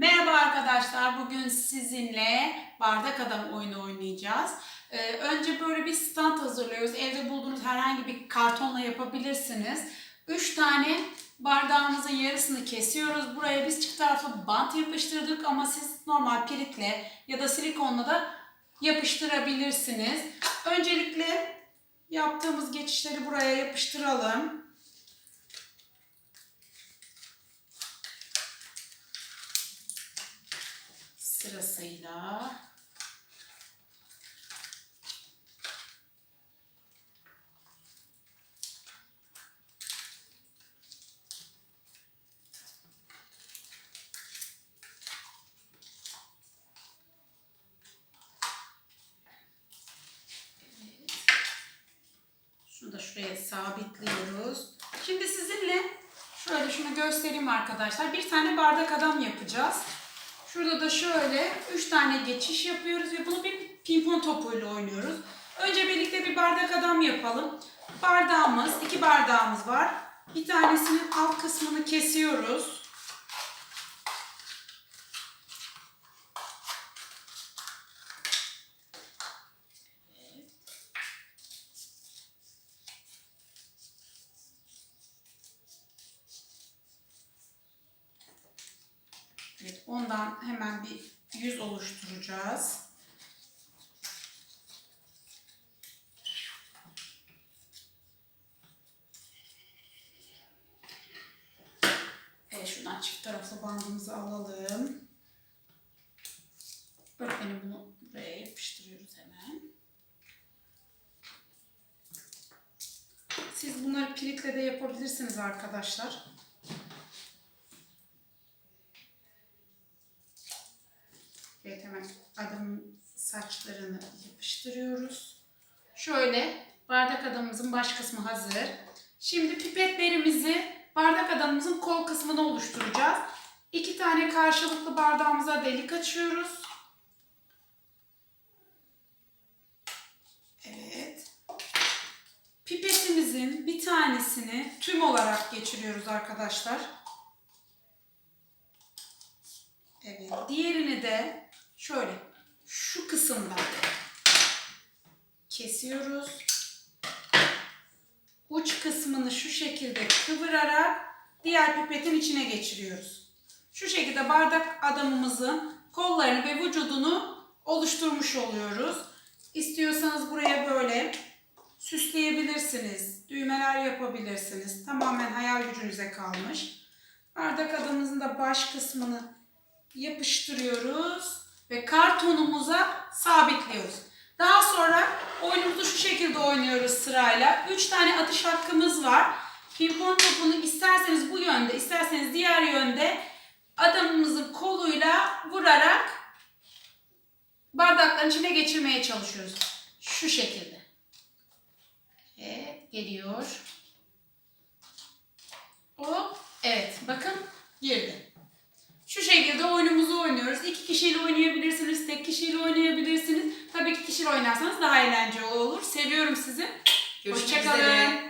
Merhaba arkadaşlar. Bugün sizinle bardak adam oyunu oynayacağız. Ee, önce böyle bir stand hazırlıyoruz. Evde bulduğunuz herhangi bir kartonla yapabilirsiniz. 3 tane bardağımızın yarısını kesiyoruz. Buraya biz çift taraflı bant yapıştırdık ama siz normal piritle ya da silikonla da yapıştırabilirsiniz. Öncelikle yaptığımız geçişleri buraya yapıştıralım. Sırasıyla da şuraya sabitliyoruz. Şimdi sizinle şöyle şunu göstereyim arkadaşlar. Bir tane bardak adam yapacağız. Şurada da şöyle 3 tane geçiş yapıyoruz ve bunu bir pimpon topuyla oynuyoruz. Önce birlikte bir bardak adam yapalım. Bardağımız, iki bardağımız var. Bir tanesinin alt kısmını kesiyoruz. Evet, ondan hemen bir yüz oluşturacağız. Evet, şuradan çift taraflı bandımızı alalım. Öğretmenim bunu buraya yapıştırıyoruz hemen. Siz bunları piritle de yapabilirsiniz arkadaşlar. Evet hemen adamın saçlarını yapıştırıyoruz. Şöyle bardak adamımızın baş kısmı hazır. Şimdi pipetlerimizi bardak adamımızın kol kısmını oluşturacağız. İki tane karşılıklı bardağımıza delik açıyoruz. Evet. Pipetimizin bir tanesini tüm olarak geçiriyoruz arkadaşlar. Evet. Diğerini de şöyle şu kısımdan kesiyoruz. Uç kısmını şu şekilde kıvırarak diğer pipetin içine geçiriyoruz. Şu şekilde bardak adamımızın kollarını ve vücudunu oluşturmuş oluyoruz. İstiyorsanız buraya böyle süsleyebilirsiniz. Düğmeler yapabilirsiniz. Tamamen hayal gücünüze kalmış. Bardak adamımızın da baş kısmını yapıştırıyoruz ve kartonumuza sabitliyoruz. Daha sonra oyunumuzu şu şekilde oynuyoruz sırayla. 3 tane atış hakkımız var. Pimpon topunu isterseniz bu yönde, isterseniz diğer yönde adamımızın koluyla vurarak bardakların içine geçirmeye çalışıyoruz. Şu şekilde. Evet, geliyor. Hop, evet bakın girdi. Şu şekilde oyunumuzu oynuyoruz. İki kişiyle oynayabilirsiniz, tek kişiyle oynayabilirsiniz. Tabii ki kişiyle oynarsanız daha eğlenceli olur. Seviyorum sizi. Görüşmek Hoşçakalın. üzere.